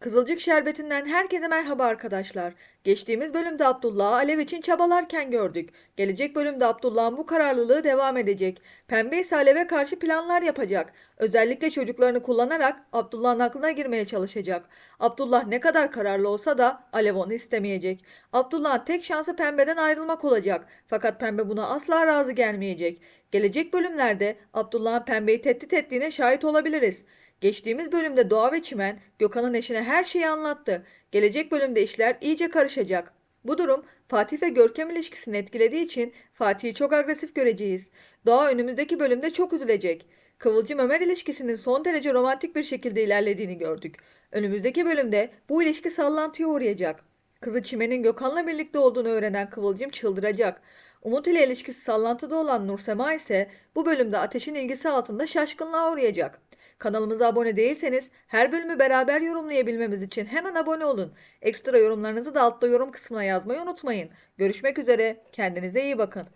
Kızılcık Şerbeti'nden herkese merhaba arkadaşlar. Geçtiğimiz bölümde Abdullah'ı Alev için çabalarken gördük. Gelecek bölümde Abdullah'ın bu kararlılığı devam edecek. Pembe ise Alev'e karşı planlar yapacak. Özellikle çocuklarını kullanarak Abdullah'ın aklına girmeye çalışacak. Abdullah ne kadar kararlı olsa da Alev onu istemeyecek. Abdullah'ın tek şansı Pembe'den ayrılmak olacak. Fakat Pembe buna asla razı gelmeyecek. Gelecek bölümlerde Abdullah'ın Pembe'yi tehdit ettiğine şahit olabiliriz. Geçtiğimiz bölümde Doğa ve Çimen Gökhan'ın eşine her şeyi anlattı. Gelecek bölümde işler iyice karışacak. Bu durum Fatih ve Görkem ilişkisini etkilediği için Fatih'i çok agresif göreceğiz. Doğa önümüzdeki bölümde çok üzülecek. Kıvılcım Ömer ilişkisinin son derece romantik bir şekilde ilerlediğini gördük. Önümüzdeki bölümde bu ilişki sallantıya uğrayacak. Kızı Çimen'in Gökhan'la birlikte olduğunu öğrenen Kıvılcım çıldıracak. Umut ile ilişkisi sallantıda olan Nursema ise bu bölümde Ateş'in ilgisi altında şaşkınlığa uğrayacak. Kanalımıza abone değilseniz her bölümü beraber yorumlayabilmemiz için hemen abone olun. Ekstra yorumlarınızı da altta yorum kısmına yazmayı unutmayın. Görüşmek üzere. Kendinize iyi bakın.